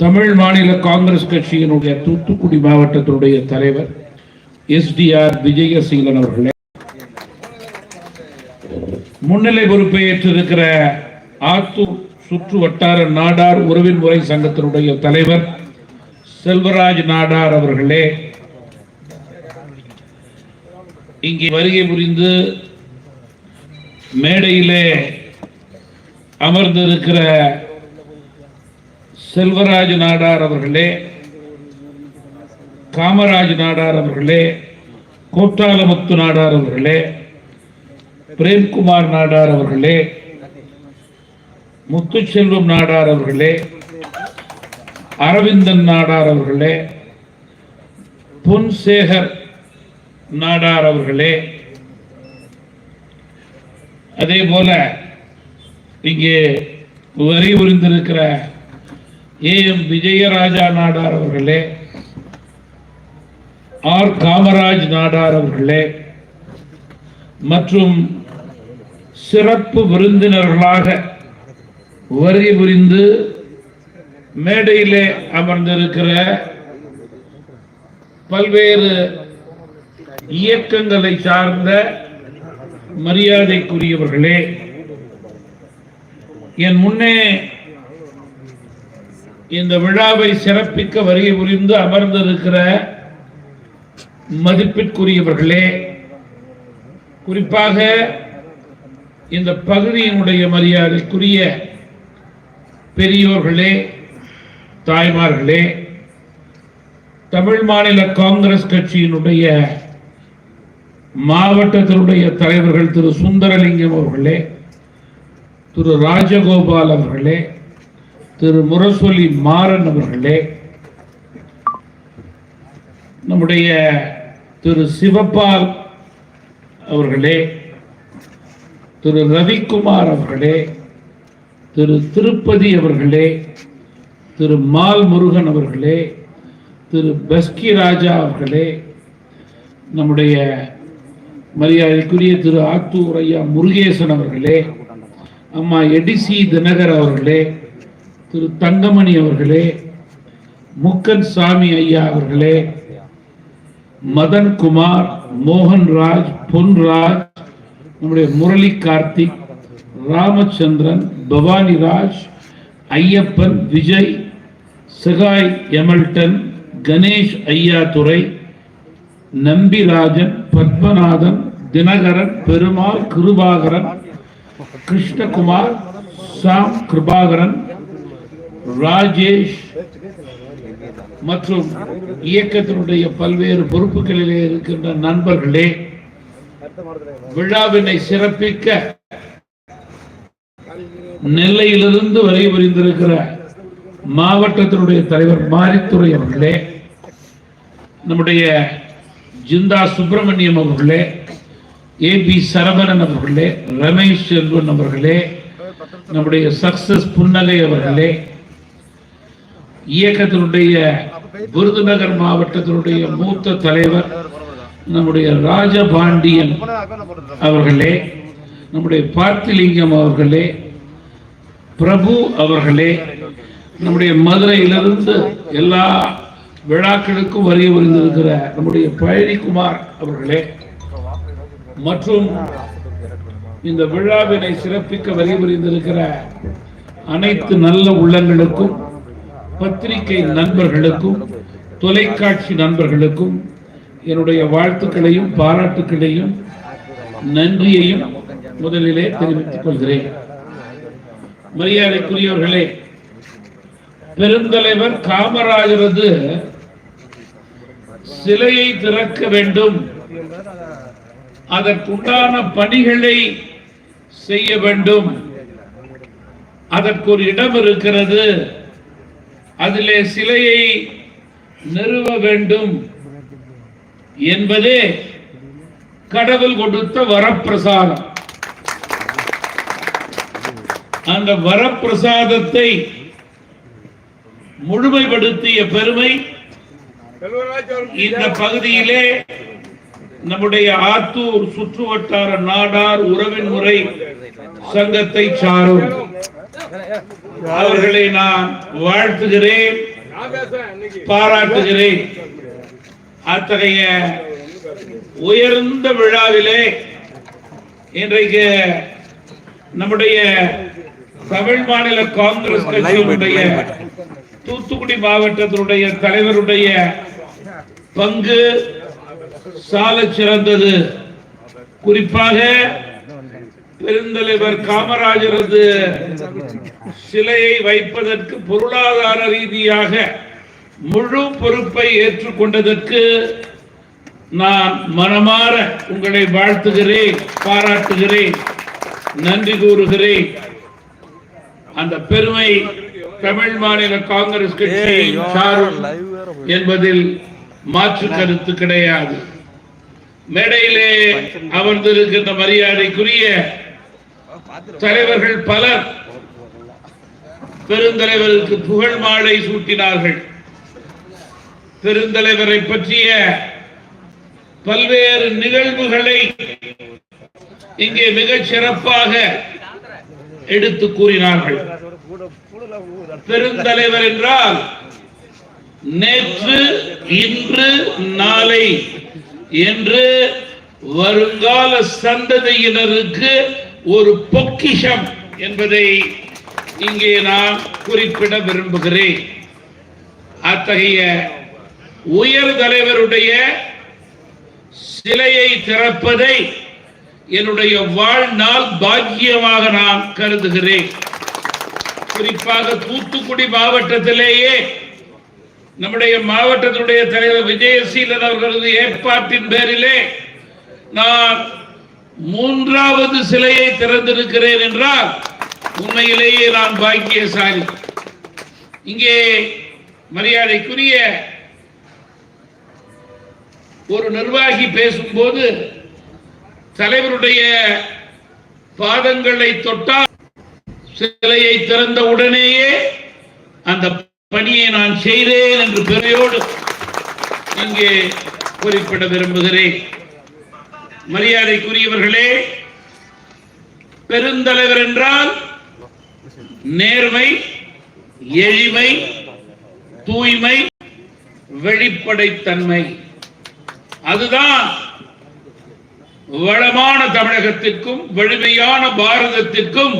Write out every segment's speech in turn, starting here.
தமிழ் மாநில காங்கிரஸ் கட்சியினுடைய தூத்துக்குடி மாவட்டத்தினுடைய தலைவர் எஸ்டிஆர் விஜயசீலன் அவர்களே. முன்னிலை பொறுப்பை ஏற்றிருக்கிற ஆத்தூர் சுற்று வட்டார நாடார் உறவின் முறை சங்கத்தினுடைய தலைவர் செல்வராஜ் நாடார் அவர்களே. இங்கே வருகை புரிந்து மேடையிலே அமர்ந்திருக்கிற செல்வராஜ் நாடார் அவர்களே காமராஜ் நாடார் அவர்களே கோட்டாலமுத்து நாடார் அவர்களே பிரேம்குமார் நாடார் அவர்களே முத்துச்செல்வம் நாடார் அவர்களே அரவிந்தன் நாடார் அவர்களே பொன்சேகர் நாடார் அவர்களே. அதே போல இங்கே வரி புரிந்திருக்கிற ஏ எம் விஜயராஜா நாடார் அவர்களே ஆர் காமராஜ் நாடார் அவர்களே மற்றும் சிறப்பு விருந்தினர்களாக வருகை புரிந்து மேடையிலே அமர்ந்திருக்கிற பல்வேறு இயக்கங்களை சார்ந்த மரியாதைக்குரியவர்களே என் முன்னே இந்த விழாவை சிறப்பிக்க வருகை புரிந்து அமர்ந்திருக்கிற மதிப்பிற்குரியவர்களே குறிப்பாக இந்த பகுதியினுடைய மரியாதைக்குரிய பெரியோர்களே தாய்மார்களே தமிழ் மாநில காங்கிரஸ் கட்சியினுடைய மாவட்டத்தினுடைய தலைவர்கள் திரு சுந்தரலிங்கம் அவர்களே திரு ராஜகோபால் அவர்களே திரு முரசொலி மாறன் அவர்களே நம்முடைய திரு சிவபால் அவர்களே திரு ரவிக்குமார் அவர்களே திரு திருப்பதி அவர்களே திரு மால் முருகன் அவர்களே திரு பஸ்கி ராஜா அவர்களே நம்முடைய மரியாதைக்குரிய திரு ஆத்தூர் ஐயா முருகேசன் அவர்களே அம்மா எடிசி தினகர் அவர்களே திரு தங்கமணி அவர்களே முக்கன் சாமி ஐயா அவர்களே மதன் குமார் மோகன்ராஜ் பொன்ராஜ் நம்முடைய முரளி கார்த்திக் ராமச்சந்திரன் பவானிராஜ் ஐயப்பன் விஜய் சிகாய் எமல்டன் கணேஷ் ஐயாதுரை நம்பிராஜன் பத்மநாதன் தினகரன் பெருமாள் கிருபாகரன் கிருஷ்ணகுமார் சாம் கிருபாகரன் ராஜேஷ் மற்றும் இயக்கத்தினுடைய பல்வேறு பொறுப்புகளிலே இருக்கின்ற நண்பர்களே விழாவினை சிறப்பிக்க நெல்லையிலிருந்து வரை புரிந்திருக்கிற மாவட்டத்தினுடைய தலைவர் மாரித்துறை அவர்களே நம்முடைய ஜிந்தா சுப்பிரமணியம் அவர்களே ஏ பி சரவணன் அவர்களே ரமேஷ் செல்வன் அவர்களே நம்முடைய சக்சஸ் புன்னகை அவர்களே இயக்கத்தினுடைய விருதுநகர் மாவட்டத்தினுடைய மூத்த தலைவர் நம்முடைய ராஜபாண்டியன் அவர்களே நம்முடைய பார்த்திலிங்கம் அவர்களே பிரபு அவர்களே நம்முடைய மதுரையிலிருந்து எல்லா விழாக்களுக்கும் வருகை புரிந்திருக்கிற நம்முடைய பழனிக்குமார் அவர்களே மற்றும் இந்த விழாவினை சிறப்பிக்க வருகை புரிந்திருக்கிற அனைத்து நல்ல உள்ளங்களுக்கும் பத்திரிகை நண்பர்களுக்கும் தொலைக்காட்சி நண்பர்களுக்கும் என்னுடைய வாழ்த்துக்களையும் பாராட்டுக்களையும் நன்றியையும் முதலிலே தெரிவித்துக் கொள்கிறேன். மரியாதைக்குரியவர்களே பெருந்தலைவர் காமராஜரது சிலையை திறக்க வேண்டும். அதற்குண்டான பணிகளை செய்ய வேண்டும். அதற்கு ஒரு இடம் இருக்கிறது. அதிலே சிலையை நிறுவ வேண்டும் என்பதே கடவுள் கொடுத்த வரப்பிரசாதம். அந்த வரப்பிரசாதத்தை முழுமைப்படுத்திய பெருமை இந்த பகுதியிலே நம்முடைய ஆத்தூர் சுற்று வட்டார நாடார் உறவின் முறை சங்கத்தை சாரும். அவர்களை நான் வாழ்த்துகிறேன் பாராட்டுகிறேன். அத்தகைய உயர்ந்த விழாவிலே இன்றைக்கு நம்முடைய தமிழ் மாநில காங்கிரஸ் கட்சியினுடைய தூத்துக்குடி மாவட்டத்தினுடைய தலைவருடைய பங்கு சாலச் சிறந்தது குறிப்பாக பெருந்தலைவர் காமராஜரது சிலையை வைப்பதற்கு பொருளாதார ரீதியாக முழு பொறுப்பை ஏற்றுக்கொண்டதற்கு நான் மனமாற உங்களை வாழ்த்துகிறேன் பாராட்டுகிறேன் நன்றி கூறுகிறேன். அந்த பெருமை தமிழ் மாநில காங்கிரஸ் சாரும் என்பதில் மாற்று கருத்து கிடையாது. மேடையிலே அமர்ந்திருக்கின்ற மரியாதைக்குரிய தலைவர்கள் பலர் பெருந்தலைவருக்கு புகழ் மாலை சூட்டினார்கள். பெருந்தலைவரை பற்றிய பல்வேறு நிகழ்வுகளை இங்கே மிகச் சிறப்பாக எடுத்து கூறினார்கள். பெருந்தலைவர் என்றால் நேற்று இன்று நாளை என்று வருங்கால சந்ததியினருக்கு ஒரு பொக்கிஷம் என்பதை இங்கே நான் குறிப்பிட விரும்புகிறேன். அத்தகைய உயர் தலைவருடைய சிலையை திறப்பதை என்னுடைய வாழ்நாள் பாக்கியமாக நான் கருதுகிறேன். குறிப்பாக தூத்துக்குடி மாவட்டத்திலேயே நம்முடைய மாவட்டத்தினுடைய தலைவர் விஜயசீலன் அவர்களது ஏற்பாட்டின் பேரிலே நான் மூன்றாவது சிலையை திறந்திருக்கிறேன் என்றால் உண்மையிலேயே நான் பாக்கியசாலி. இங்கே மரியாதைக்குரிய ஒரு நிர்வாகி பேசும்போது தலைவருடைய பாதங்களை தொட்டால் சிலையை திறந்த உடனேயே அந்த பணியை நான் செய்தேன் என்று பெரியோடு இங்கே குறிப்பிட விரும்புகிறேன். மரியாதைக்குரியவர்களே பெருந்தலைவர் என்றால் நேர்மை எளிமை தூய்மை வெளிப்படைத்தன்மை. அதுதான் வளமான தமிழகத்திற்கும் வலிமையான பாரதத்திற்கும்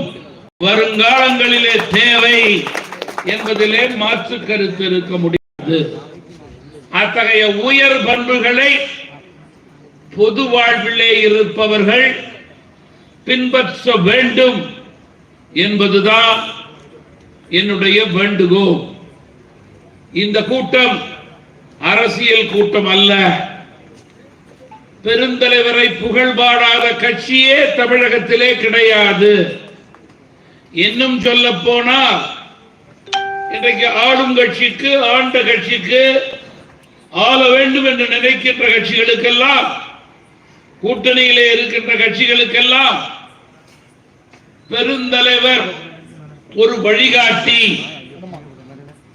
வருங்காலங்களிலே தேவை என்பதிலே மாற்று கருத்து இருக்க முடியாது. அத்தகைய உயர் பண்புகளை பொது வாழ்விலே இருப்பவர்கள் பின்பற்ற வேண்டும் என்பதுதான் என்னுடைய வேண்டுகோள். இந்த கூட்டம் அரசியல் கூட்டம் அல்ல. பெருந்தலைவரை புகழ்பாடாத கட்சியே தமிழகத்திலே கிடையாது. இன்னும் சொல்ல போனால் இன்றைக்கு ஆளும் கட்சிக்கு ஆண்ட கட்சிக்கு ஆள வேண்டும் என்று நினைக்கின்ற கட்சிகளுக்கெல்லாம் கூட்டணியிலே இருக்கின்ற கட்சிகளுக்கெல்லாம் பெருந்தலைவர் ஒரு வழிகாட்டி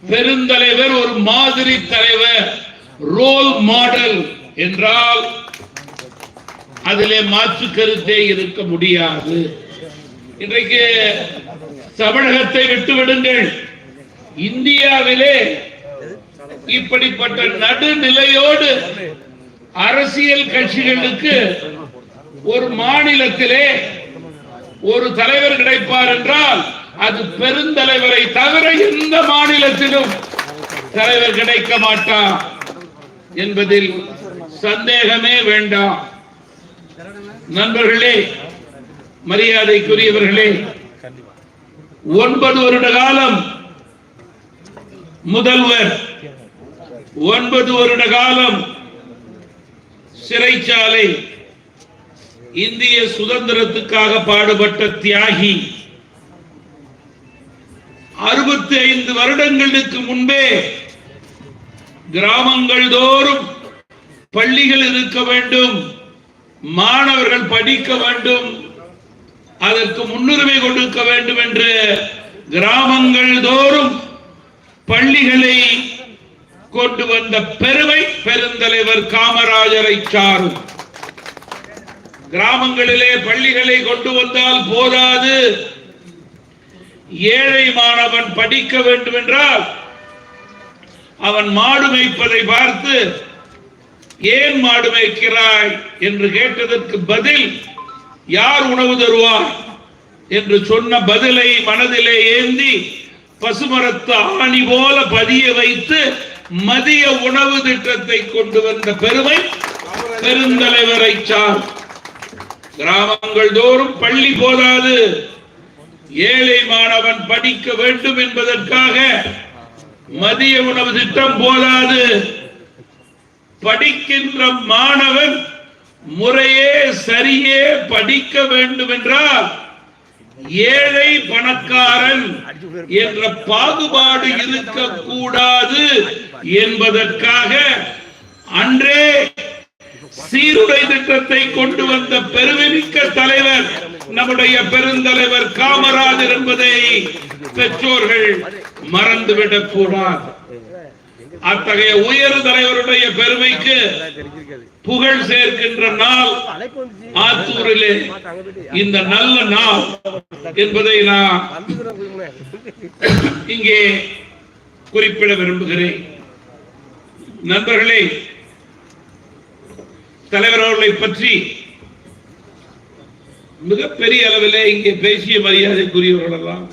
பெருந்தலைவர் ஒரு மாதிரி தலைவர் ரோல் மாடல் என்றால் அதிலே மாற்று கருத்தே இருக்க முடியாது. இன்றைக்கு தமிழகத்தை விட்டு விடுங்கள். இந்தியாவிலே இப்படிப்பட்ட நடுநிலையோடு அரசியல் கட்சிகளுக்கு ஒரு மாநிலத்திலே ஒரு தலைவர் கிடைப்பார் என்றால் அது பெருந்தலைவரை தவிர எந்த மாநிலத்திலும் தலைவர் கிடைக்க மாட்டார் என்பதில் சந்தேகமே வேண்டாம். நண்பர்களே மரியாதைக்குரியவர்களே ஒன்பது வருட காலம் முதல்வர் ஒன்பது வருட காலம் சிறைச்சாலை இந்திய சுதந்திரத்துக்காக பாடுபட்ட தியாகி அறுபத்தி ஐந்து வருடங்களுக்கு முன்பே கிராமங்கள் தோறும் பள்ளிகள் இருக்க வேண்டும் மாணவர்கள் படிக்க வேண்டும் அதற்கு முன்னுரிமை கொடுக்க வேண்டும் என்று கிராமங்கள் தோறும் பள்ளிகளை கொண்டு வந்த பெருமை பெருந்தலைவர் காமராஜரை சாரும். கிராமங்களிலே பள்ளிகளை கொண்டு வந்தால் போதாது. ஏழை மாணவன் படிக்க வேண்டும் என்றால் அவன் மாடு மேய்ப்பதை பார்த்து ஏன் மாடு மேய்க்கிறாய்? என்று கேட்டதற்கு பதில் யார் உணவு தருவார்? என்று சொன்ன பதிலை மனதிலே ஏந்தி பசுமரத்து ஆணி போல பதிய வைத்து மதிய உணவு திட்டத்தை கொண்டு வந்த பெருமை பெருந்தலைவரை சார். கிராமங்கள் தோறும் பள்ளி போதாது. ஏழை மாணவன் படிக்க வேண்டும் என்பதற்காக மதிய உணவு திட்டம் போதாது. படிக்கின்ற மாணவன் முறையே சரியே படிக்க வேண்டும் என்றால் ஏழை பணக்காரன் என்ற பாகுபாடு இருக்கக்கூடாது. என்பதற்காக அன்றே சீருடை திட்டத்தை கொண்டு வந்த பெருமைமிக்க தலைவர் நம்முடைய பெருந்தலைவர் காமராஜர் என்பதை பெற்றோர்கள் மறந்துவிடக் கூடாது அத்தகைய உயர் தலைவருடைய பெருமைக்கு புகழ் சேர்க்கின்ற நாள் ஆத்தூரிலே இந்த நல்ல நாள் என்பதை நான் இங்கே குறிப்பிட விரும்புகிறேன். நண்பர்களே தலைவர் அவர்களை பற்றி மிகப்பெரிய அளவிலே இங்கே பேசிய மரியாதைக்குரியவர்கள் எல்லாம்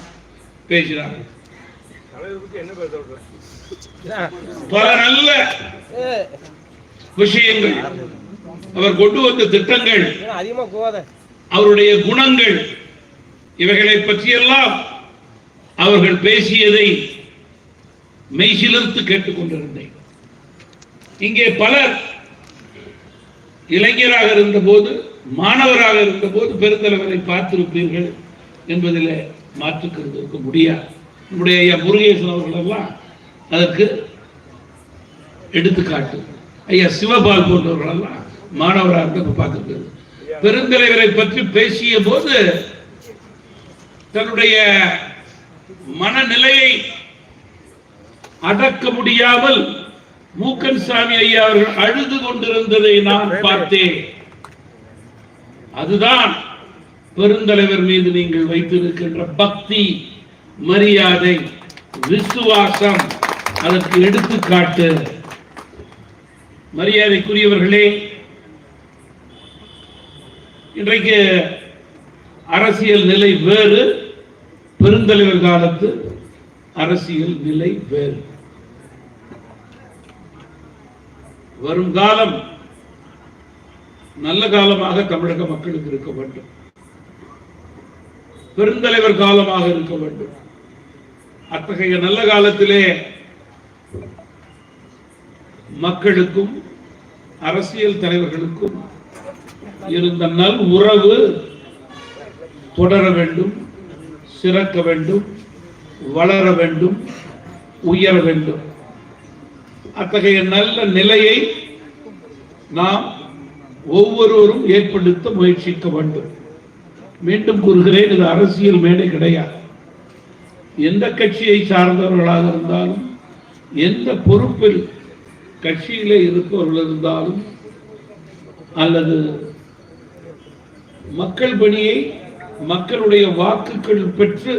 பேசினார்கள். பல நல்ல விஷயங்கள் அவர் கொண்டு வந்த திட்டங்கள் அவருடைய குணங்கள் இவைகளை பற்றியெல்லாம் அவர்கள் பேசியதை மெய்சிலிருந்து கேட்டுக்கொண்டிருந்தேன். இங்கே பலர் இளைஞராக இருந்தபோது மாணவராக இருந்தபோது பெருந்தலைவரை பார்த்திருப்பீர்கள் என்பதில் மாற்றுக்கிறது இருக்க முடியாது. நம்முடைய ஐயா முருகேசன் அவர்கள் எல்லாம் அதற்கு எடுத்துக்காட்டு. ஐயா சிவபால் போன்றவர்களெல்லாம் மாணவராக இருந்தப்ப பார்த்துருக்கிறது. பெருந்தலைவரை பற்றி பேசிய போது தன்னுடைய மனநிலையை அடக்க முடியாமல் மூக்கன் சாமி ஐயா அவர்கள் அழுது கொண்டிருந்ததை நான் பார்த்தேன் அதுதான் பெருந்தலைவர் மீது நீங்கள் வைத்திருக்கின்ற பக்தி மரியாதை விசுவாசம் அதற்கு எடுத்துக்காட்டு. மரியாதைக்குரியவர்களே இன்றைக்கு அரசியல் நிலை வேறு பெருந்தலைவர் காலத்து அரசியல் நிலை வேறு. வரும் காலம் நல்ல காலமாக தமிழக மக்களுக்கு இருக்க வேண்டும். பெருந்தலைவர் காலமாக இருக்க வேண்டும். அத்தகைய நல்ல காலத்திலே மக்களுக்கும் அரசியல் தலைவர்களுக்கும் இருந்த நல் உறவு தொடர வேண்டும் சிறக்க வேண்டும் வளர வேண்டும் உயர வேண்டும். அத்தகைய நல்ல நிலையை நாம் ஒவ்வொருவரும் ஏற்படுத்த முயற்சிக்க வேண்டும். மீண்டும் கூறுகிறேன் இது அரசியல் மேடை கிடையாது. எந்த கட்சியை சார்ந்தவர்களாக இருந்தாலும் எந்த பொறுப்பில் கட்சியிலே இருப்பவர்கள் இருந்தாலும் அல்லது மக்கள் பணியை மக்களுடைய வாக்குகள் பெற்று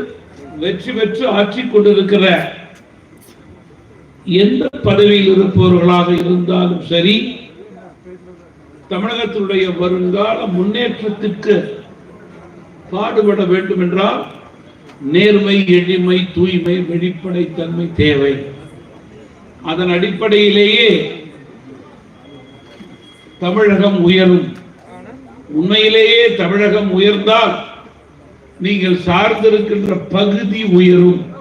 வெற்றி பெற்று ஆற்றிக் கொண்டிருக்கிற எந்த பதவியில் இருப்பவர்களாக இருந்தாலும் சரி தமிழகத்தினுடைய வருங்கால முன்னேற்றத்திற்கு பாடுபட வேண்டும் என்றால் நேர்மை எளிமை தூய்மை வெளிப்படைத்தன்மை தேவை. அதன் அடிப்படையிலேயே தமிழகம் உயரும். உண்மையிலேயே தமிழகம் உயர்ந்தால் நீங்கள் சார்ந்திருக்கின்ற பகுதி உயரும்.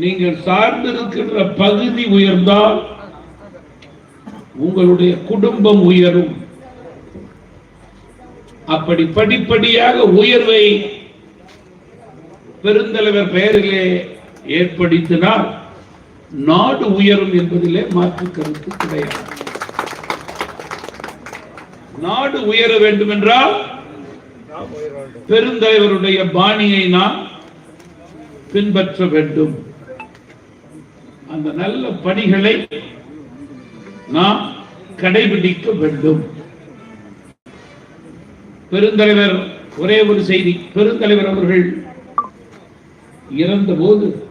நீங்கள் சார்ந்திருக்கின்ற பகுதி உயர்ந்தால் உங்களுடைய குடும்பம் உயரும். அப்படி படிப்படியாக உயர்வை பெருந்தலைவர் பெயரிலே ஏற்படுத்தினால் நாடு உயரும் என்பதிலே மாற்று கருத்து கிடையாது. நாடு உயர வேண்டும் என்றால் பெருந்தலைவருடைய பாணியை நாம் பின்பற்ற வேண்டும். அந்த நல்ல பணிகளை நாம் கடைபிடிக்க வேண்டும். பெருந்தலைவர் ஒரே ஒரு செய்தி. பெருந்தலைவர் அவர்கள் இறந்தபோது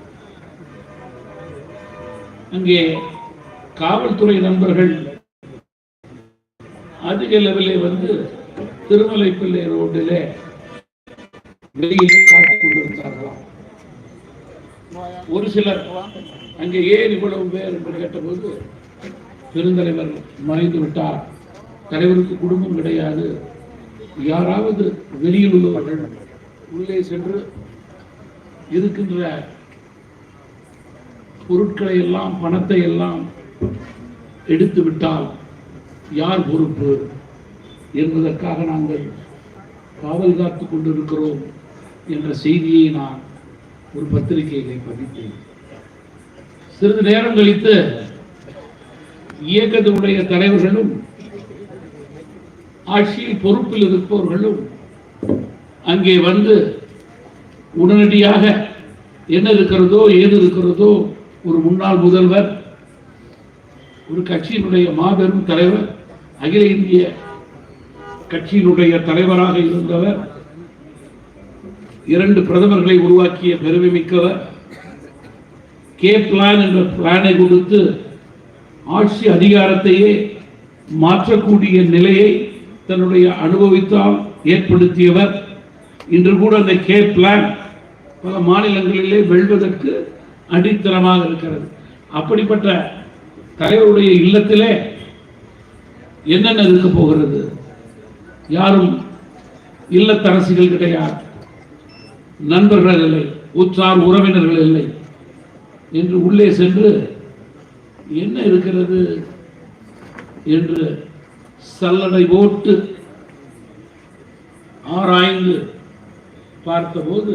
அங்கே காவல்துறை நண்பர்கள் அதிக லெவலே வந்து திருமலை பிள்ளை ரோட்டில் வெளியிலே காத்துக் கொண்டிருந்தார்களாம். ஒரு சிலர் அங்கே ஏன் இவ்வளவு பேர் என்று கேட்டபோது பெருந்தலைவர் மறைந்து விட்டார்? தலைவருக்கு குடும்பம் கிடையாது. யாராவது வெளியில் உள்ளவர்கள் உள்ளே சென்று இருக்கின்ற பொருட்களை எல்லாம் பணத்தை எல்லாம் எடுத்து விட்டால் யார் பொறுப்பு? என்பதற்காக நாங்கள் காவல் காத்து கொண்டிருக்கிறோம் என்ற செய்தியை நான் ஒரு பத்திரிகையிலே பதித்தேன். சிறிது நேரம் கழித்து இயக்கத்தினுடைய தலைவர்களும் ஆட்சியில் பொறுப்பில் இருப்பவர்களும் அங்கே வந்து உடனடியாக என்ன இருக்கிறதோ ஏது இருக்கிறதோ ஒரு முன்னாள் முதல்வர் ஒரு கட்சியினுடைய மாபெரும் தலைவர் அகில இந்திய கட்சியினுடைய தலைவராக இருந்தவர் இரண்டு பிரதமர்களை உருவாக்கிய பெருமை மிக்கவர் கே பிளான் என்ற பிளானை கொடுத்து ஆட்சி அதிகாரத்தையே மாற்றக்கூடிய நிலையை தன்னுடைய அனுபவித்தால் ஏற்படுத்தியவர். இன்று கூட அந்த கே பிளான் பல மாநிலங்களிலே வெல்வதற்கு அடித்தளமாக இருக்கிறது. அப்படிப்பட்ட தலைவருடைய இல்லத்திலே என்னென்ன இருக்க போகிறது? யாரும் இல்லத்தரசிகள் கிடையாது. நண்பர்கள் இல்லை உற்றார் உறவினர்கள் இல்லை. என்று உள்ளே சென்று என்ன இருக்கிறது என்று சல்லடை போட்டு ஆராய்ந்து பார்த்தபோது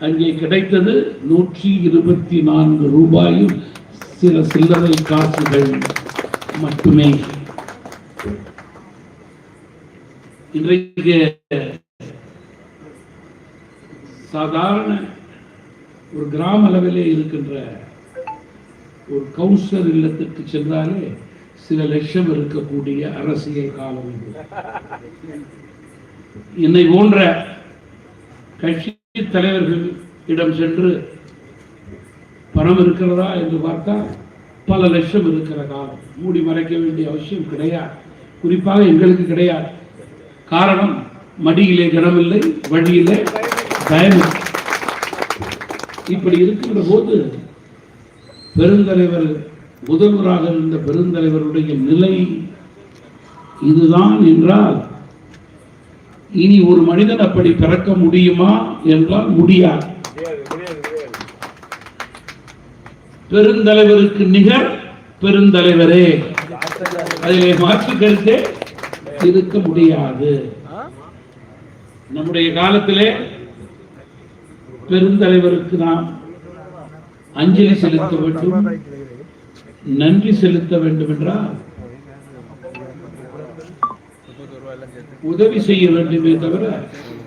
அங்கே கிடைத்தது நூற்றி இருபத்தி நான்கு ரூபாயும் சில சில்லறை காசுகள் மட்டுமே. இன்றைக்கு சாதாரண ஒரு கிராம அளவிலே இருக்கின்ற ஒரு கவுன்சிலர் இல்லத்திற்கு சென்றாலே சில லட்சம் இருக்கக்கூடிய அரசியல் காலம் இது என்னை போன்ற கட்சி தலைவர்கள் இடம் சென்று பணம் இருக்கிறதா என்று பார்த்தால் பல லட்சம் இருக்கிற காலம். மூடி மறைக்க வேண்டிய அவசியம் கிடையாது. குறிப்பாக எங்களுக்கு கிடையாது. காரணம் மடியிலே கனமில்லை வழியிலே பயமில்லை. இப்படி இருக்கின்ற போது பெருந்தலைவர் முதல்வராக இருந்த பெருந்தலைவருடைய நிலை இதுதான் என்றால் இனி ஒரு மனிதன் அப்படி பிறக்க முடியுமா என்றால் முடியாது. பெருந்தலைவருக்கு நிகர் பெருந்தலைவரே. அதிலே மாற்று கருத்தே இருக்க முடியாது. நம்முடைய காலத்திலே பெருந்தலைவருக்கு நாம் அஞ்சலி செலுத்த வேண்டும். நன்றி செலுத்த வேண்டும் என்றால் உதவி செய்ய வேண்டுமே தவிர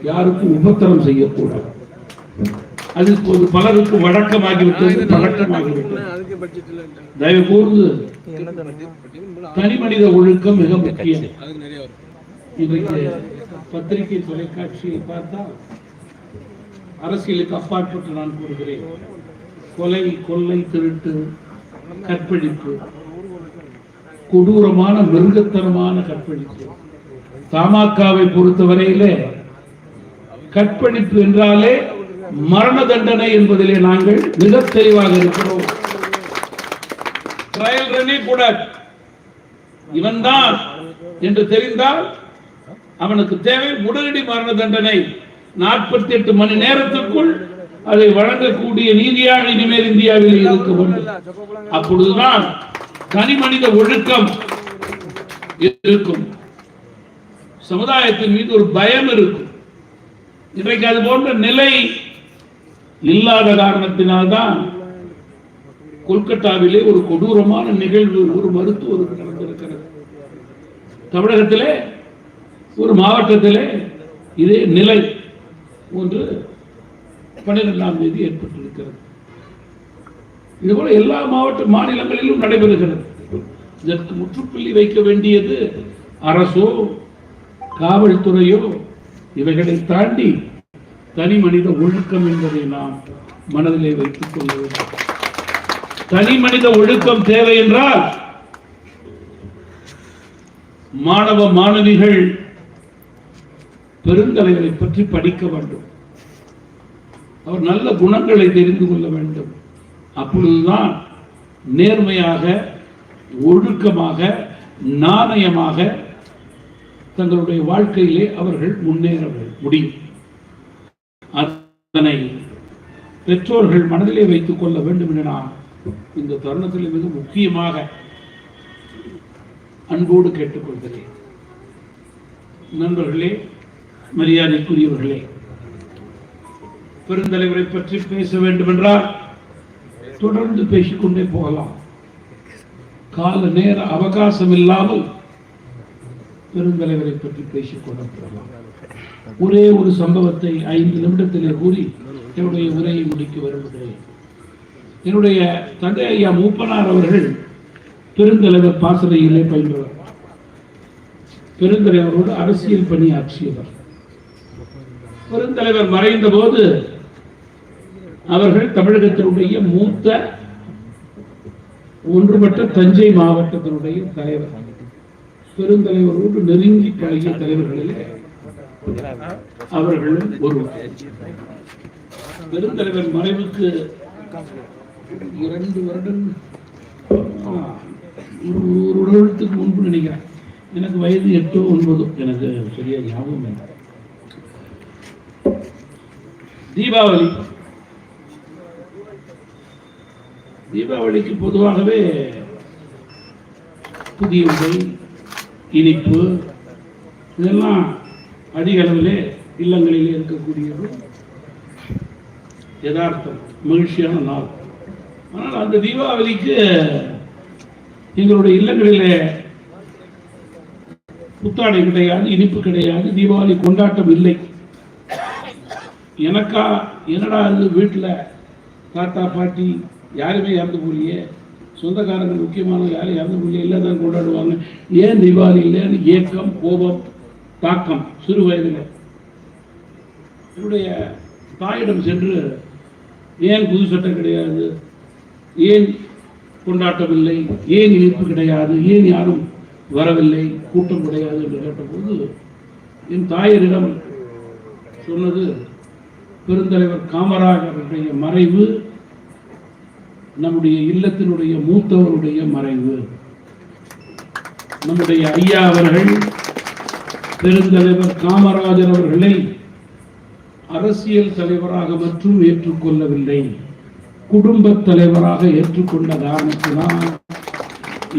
யாருக்கும் உபத்திரம் செய்யக்கூடாது. அது இப்போது பலருக்கு வழக்கமாகிவிட்டது பழக்கமாகிவிட்டது. தயவு கூர்ந்து தனி மனித ஒழுக்கம் மிக முக்கியம். இன்றைக்கு பத்திரிகை தொலைக்காட்சியை பார்த்தால் அரசியலுக்கு அப்பாற்பட்டு நான் கூறுகிறேன். கொலை கொள்ளை திருட்டு கற்பழிப்பு கொடூரமான மிருகத்தனமான கற்பழிப்பு. தமாகாவை பொறுத்தவரையிலே கற்பழிப்பு என்றாலே மரண தண்டனை என்பதிலே நாங்கள் மிக தெளிவாக இருக்கிறோம். ட்ரையல் ரன்னே கூட இவன்தான் என்று தெரிந்தால் அவனுக்கு தேவை உடனடி மரண தண்டனை. நாற்பத்தி எட்டு மணி நேரத்திற்குள் அதை வழங்கக்கூடிய நீதியாக இனிமேல் இந்தியாவில் இருக்க வேண்டும். அப்பொழுதுதான் தனி மனித ஒழுக்கம் இருக்கும். சமுதாயத்தின் மீது ஒரு பயம் இருக்கும். இன்றைக்கு அது போன்ற நிலை இல்லாத காரணத்தினால்தான் கொல்கத்தாவிலே ஒரு கொடூரமான நிகழ்வு ஒரு மருத்துவருக்கு நடந்திருக்கிறது. தமிழகத்திலே ஒரு மாவட்டத்திலே இதே நிலை. ஒன்று பன்னிரெண்டாம் தேதி ஏற்பட்டிருக்கிறது. இதுபோல எல்லா மாவட்ட மாநிலங்களிலும் நடைபெறுகிறது. இதற்கு முற்றுப்புள்ளி வைக்க வேண்டியது அரசோ காவல்துறையோ இவைகளை தாண்டி தனி மனித ஒழுக்கம் என்பதை நாம் மனதிலே வைத்துக் கொள்ள வேண்டும். தனி மனித ஒழுக்கம் தேவை என்றால் மாணவ மாணவிகள் பெருந்தலைவரை பற்றி படிக்க வேண்டும். அவர் நல்ல குணங்களை தெரிந்து கொள்ள வேண்டும். அப்பொழுதுதான் நேர்மையாக ஒழுக்கமாக நாணயமாக தங்களுடைய வாழ்க்கையிலே அவர்கள் முன்னேற முடியும். அதனை பெற்றோர்கள் மனதிலே வைத்துக் கொள்ள வேண்டும் என நான் இந்த தருணத்தில் மிக முக்கியமாக அன்போடு கேட்டுக்கொள்கிறேன். நண்பர்களே மரியாதைக்குரியவர்களே பெருந்தலைவரை பற்றி பேச வேண்டும் என்றால் தொடர்ந்து பேசிக்கொண்டே போகலாம். கால நேர அவகாசம் இல்லாமல் பெருந்தலைவரை பற்றி பேசிக்கொண்டு போகலாம். ஒரே ஒரு சம்பவத்தை ஐந்து நிமிடத்திலே கூறி என்னுடைய உரையை முடிக்க விரும்புகிறேன். என்னுடைய தந்தை ஐயா மூப்பனார் அவர்கள் பெருந்தலைவர் பாசறையிலே பயின்றவர். பெருந்தலைவரோடு அரசியல் பணியாற்றியவர். பெருந்தலைவர் மறைந்த போது அவர்கள் தமிழகத்தினுடைய மூத்த ஒன்றுபட்ட தஞ்சை மாவட்டத்தினுடைய தலைவர். பெருந்தலைவரோடு நெருங்கி பழகிய தலைவர்களிலே அவர்களும் ஒருவர். பெருந்தலைவர் மறைவுக்கு இரண்டு வருடம் ஒரு ஒரு வருடத்துக்கு முன்பு நினைக்கிறேன். எனக்கு வயது எட்டோ ஒன்பதோ எனக்கு சரியா ஞாபகம் இல்லை. தீபாவளி. தீபாவளிக்கு பொதுவாகவே புதிய உடை இனிப்பு இதெல்லாம் அதிக அளவில் இல்லங்களில் இருக்கக்கூடியது. யதார்த்தம் மகிழ்ச்சியான நாள். ஆனால் அந்த தீபாவளிக்கு எங்களுடைய இல்லங்களிலே புத்தாடை கிடையாது இனிப்பு கிடையாது தீபாவளி கொண்டாட்டம் இல்லை. எனக்கா என்னடா அது வீட்டில் தாத்தா பாட்டி யாருமே இறந்து போலியே சொந்தக்காரங்க முக்கியமான யாரும் இறந்து போலியே இல்லை தான் கொண்டாடுவாங்க. ஏன் தீபாவளி இல்லைன்னு? ஏக்கம் கோபம் தாக்கம். சிறு வயதில். என்னுடைய தாயிடம் சென்று ஏன் புது சட்டம் கிடையாது? ஏன் கொண்டாட்டம் இல்லை ஏன் இனிப்பு கிடையாது? ஏன் யாரும் வரவில்லை? கூட்டம் கிடையாது என்று கேட்டபோது என் தாயரிடம் சொன்னது பெருந்தலைவர் காமராஜருடைய மறைவு நம்முடைய இல்லத்தினுடைய மூத்தவருடைய மறைவு. நம்முடைய ஐயா அவர்கள் பெருந்தலைவர் காமராஜர் அவர்களை அரசியல் தலைவராக மற்றும் ஏற்றுக்கொள்ளவில்லை. குடும்ப தலைவராக ஏற்றுக்கொண்ட காரணத்தினால்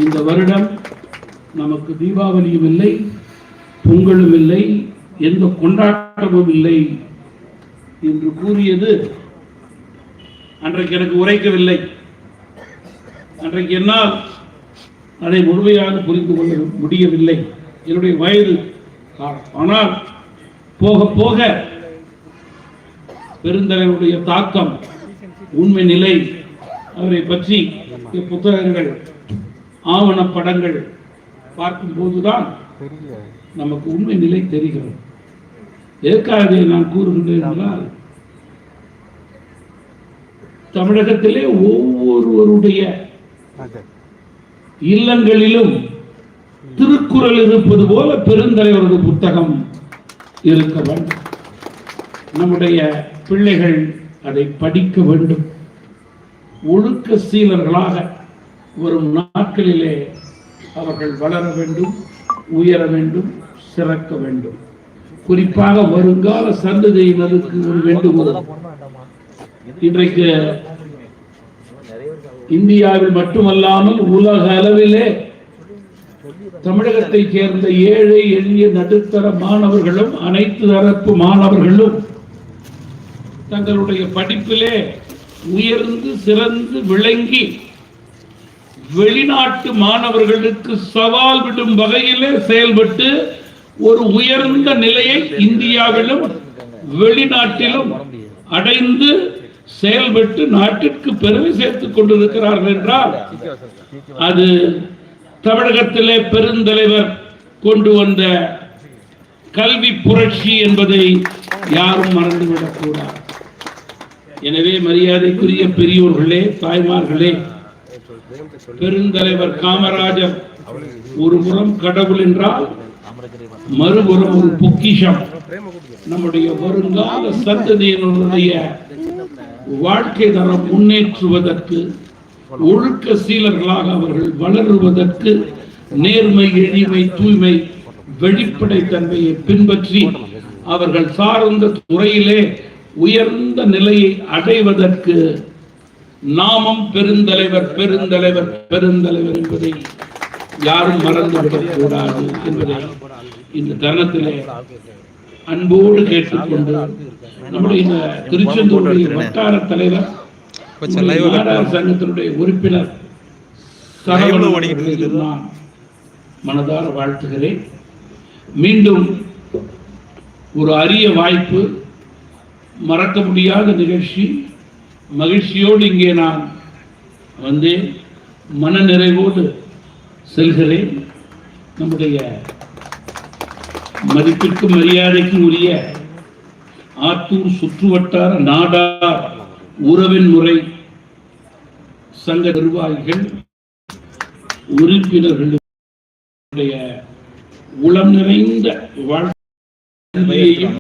இந்த வருடம் நமக்கு தீபாவளியும் இல்லை பொங்கலும் இல்லை எந்த கொண்டாட்டமும் இல்லை. என்று கூறியது. அன்றைக்கு எனக்கு உரைக்கவில்லை. அன்றைக்கு என்னால் அதை முழுமையாக புரிந்து கொள்ள முடியவில்லை. என்னுடைய வயது ஆனால் போக போக பெருந்தலைவருடைய தாக்கம் உண்மை நிலை அவரை பற்றி புத்தகங்கள் ஆவணப்படங்கள் பார்க்கும் போதுதான் நமக்கு உண்மை நிலை தெரிகிறது. எதற்காக நான் கூறுகின்றேன் என்றால் தமிழகத்திலே ஒவ்வொருவருடைய இல்லங்களிலும் திருக்குறள் இருப்பது போல பெருந்தலைவரது புத்தகம் இருக்க வேண்டும். நம்முடைய பிள்ளைகள் அதை படிக்க வேண்டும். ஒழுக்க சீலர்களாக வரும் நாட்களிலே அவர்கள் வளர வேண்டும் உயர வேண்டும் சிறக்க வேண்டும். குறிப்பாக வருங்கால சந்ததியினருக்கு ஒரு வேண்டுகோள். இன்றைக்கு இந்தியாவில் மட்டுமல்லாமல் உலக அளவிலே தமிழகத்தைச் சேர்ந்த ஏழை எளிய நடுத்தர மாணவர்களும் அனைத்து தரப்பு மாணவர்களும் தங்களுடைய படிப்பிலே உயர்ந்து சிறந்து விளங்கி வெளிநாட்டு மாணவர்களுக்கு சவால் விடும் வகையிலே செயல்பட்டு ஒரு உயர்ந்த நிலையை இந்தியாவிலும் வெளிநாட்டிலும் அடைந்து செயல்பட்டு நாட்டிற்கு பெருமை சேர்த்துக் கொண்டிருக்கிறார்கள் என்றால் அது தமிழகத்திலே பெருந்தலைவர் கொண்டு வந்த கல்வி புரட்சி என்பதை யாரும் மறந்துவிடக்கூடாது. எனவே மரியாதைக்குரிய பெரியோர்களே தாய்மார்களே பெருந்தலைவர் காமராஜர் ஒரு புறம் கடவுள் என்றால் மறுபுறம் ஒரு பொக்கிஷம். நம்முடைய வருங்கால சந்ததியினுடைய வாழ்க்கை தரம் முன்னேற்றுவதற்கு ஒழுக்க சீலர்களாக அவர்கள் வளருவதற்கு நேர்மை எளிமை தூய்மை வெளிப்படைத்தன்மையை பின்பற்றி அவர்கள் சார்ந்த துறையிலே உயர்ந்த நிலையை அடைவதற்கு நாமம் பெருந்தலைவர் பெருந்தலைவர் பெருந்தலைவர் என்பதை யாரும் மறந்துவிடக் கூடாது என்பதை இந்த தருணத்திலே அன்போடு கேட்டுக்கொண்டு நம்முடைய இந்த திருச்செந்தூருடைய வட்டார தலைவர் சங்கத்தினுடைய உறுப்பினர். நான் மனதார வாழ்த்துகிறேன். மீண்டும் ஒரு அரிய வாய்ப்பு மறக்க முடியாத நிகழ்ச்சி. மகிழ்ச்சியோடு இங்கே நான் வந்தேன். மன நிறைவோடு செல்கிறேன் நம்முடைய மதிப்பிற்கும் மரியாதைக்கும் உரிய ஆத்தூர் சுற்றுவட்டார நாடார் உறவின் முறை சங்க நிர்வாகிகள் உறுப்பினர்களுடைய உளம் நிறைந்த வாழ்க்கையையும்